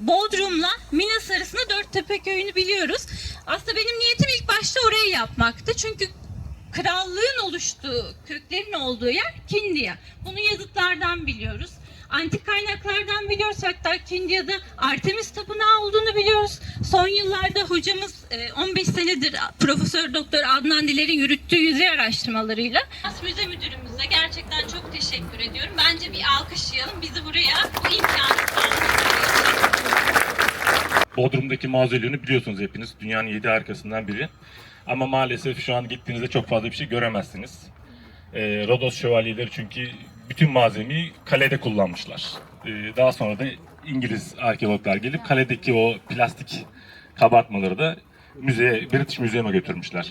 Bodrum'la Minas arasında Dörttepe köyünü biliyoruz. Aslında benim niyetim ilk başta orayı yapmaktı. Çünkü krallığın oluştuğu, köklerin olduğu yer Kindia. Bunu yazıtlardan biliyoruz. Antik kaynaklardan biliyoruz. Hatta Kindia'da Artemis Tapınağı olduğunu biliyoruz. Son yıllarda hocamız e, 15 senedir Profesör Doktor Adnan Diler'in yürüttüğü yüzey araştırmalarıyla Müze Müdürümüze gerçekten çok teşekkür ediyorum. Bence bir alkışlayalım. Bizi buraya bu imkanı Bodrum'daki mauzoleunu biliyorsunuz hepiniz. Dünyanın yedi harikasından biri. Ama maalesef şu an gittiğinizde çok fazla bir şey göremezsiniz. Ee, Rodos şövalyeleri çünkü bütün malzemeyi kalede kullanmışlar. Ee, daha sonra da İngiliz arkeologlar gelip kaledeki o plastik kabartmaları da müzeye, British Museum'a götürmüşler.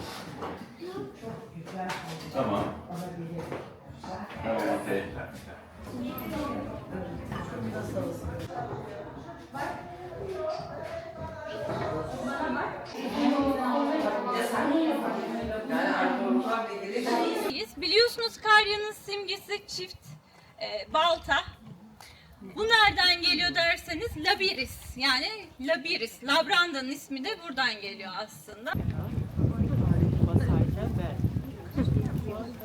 Tamam. Tamam. Biz biliyorsunuz Karya'nın simgesi çift e, balta. Bu nereden geliyor derseniz Labiris yani Labiris. Labranda'nın ismi de buradan geliyor aslında. Evet.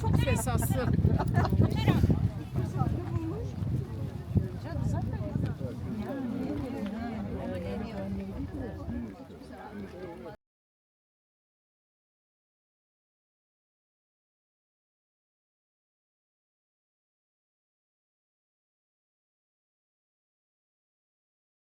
Çok esaslı.